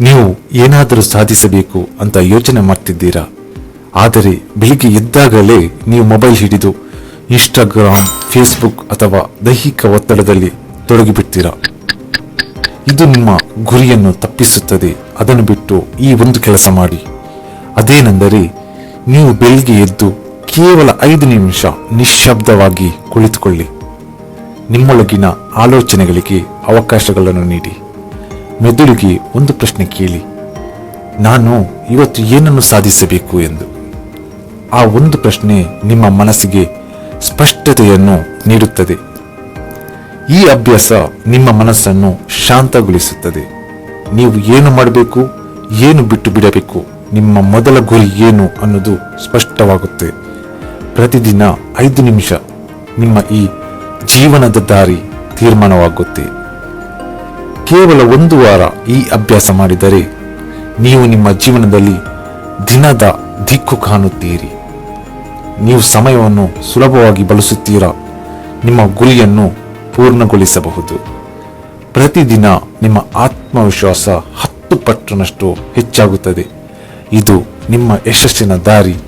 ನೀವು ಏನಾದರೂ ಸಾಧಿಸಬೇಕು ಅಂತ ಯೋಚನೆ ಮಾಡ್ತಿದ್ದೀರಾ? ಆದರೆ ಬೆಳಿಗ್ಗೆ ಎದ್ದಾಗಲೇ ನೀವು ಮೊಬೈಲ್ ಹಿಡಿದು ಇನ್ಸ್ಟಾಗ್ರಾಮ್, ಫೇಸ್ಬುಕ್ ಅಥವಾ ದೈಹಿಕ ಒತ್ತಡದಲ್ಲಿ ತೊಡಗಿಬಿಡ್ತೀರಾ? ಇದು ನಿಮ್ಮ ಗುರಿಯನ್ನು ತಪ್ಪಿಸುತ್ತದೆ. ಅದನ್ನು ಬಿಟ್ಟು ಈ ಒಂದು ಕೆಲಸ ಮಾಡಿ. ಅದೇನೆಂದರೆ ನೀವು ಬೆಳಿಗ್ಗೆ ಎದ್ದು ಕೇವಲ ಐದು ನಿಮಿಷ ನಿಶ್ಶಬ್ದವಾಗಿ ಕುಳಿತುಕೊಳ್ಳಿ. ನಿಮ್ಮೊಳಗಿನ ಆಲೋಚನೆಗಳಿಗೆ ಅವಕಾಶಗಳನ್ನು ನೀಡಿ. ಮೆದುಳಿಗೆ ಒಂದು ಪ್ರಶ್ನೆ ಕೇಳಿ. ನಾನು ಇವತ್ತು ಏನನ್ನು ಸಾಧಿಸಬೇಕು ಎಂದು. ಆ ಒಂದು ಪ್ರಶ್ನೆ ನಿಮ್ಮ ಮನಸ್ಸಿಗೆ ಸ್ಪಷ್ಟತೆಯನ್ನು ನೀಡುತ್ತದೆ. ಈ ಅಭ್ಯಾಸ ನಿಮ್ಮ ಮನಸ್ಸನ್ನು ಶಾಂತಗೊಳಿಸುತ್ತದೆ. ನೀವು ಏನು ಮಾಡಬೇಕು, ಏನು ಬಿಟ್ಟು ಬಿಡಬೇಕು, ನಿಮ್ಮ ಮೊದಲ ಗುರಿ ಏನು ಅನ್ನೋದು ಸ್ಪಷ್ಟವಾಗುತ್ತೆ. ಪ್ರತಿದಿನ ಐದು ನಿಮಿಷ ನಿಮ್ಮ ಈ ಜೀವನದ ದಾರಿ ತೀರ್ಮಾನವಾಗುತ್ತೆ. ಕೇವಲ ಒಂದು ವಾರ ಈ ಅಭ್ಯಾಸ ಮಾಡಿದರೆ ನೀವು ನಿಮ್ಮ ಜೀವನದಲ್ಲಿ ದಿನದ ದಿಕ್ಕು ಕಾಣುತ್ತೀರಿ. ನೀವು ಸಮಯವನ್ನು ಸುಲಭವಾಗಿ ಬಳಸುತ್ತೀರಾ? ನಿಮ್ಮ ಗುರಿಯನ್ನು ಪೂರ್ಣಗೊಳಿಸಬಹುದು. ಪ್ರತಿದಿನ ನಿಮ್ಮ ಆತ್ಮವಿಶ್ವಾಸ ಹತ್ತು ಪಟ್ಟನಷ್ಟು ಹೆಚ್ಚಾಗುತ್ತದೆ. ಇದು ನಿಮ್ಮ ಯಶಸ್ಸಿನ ದಾರಿ.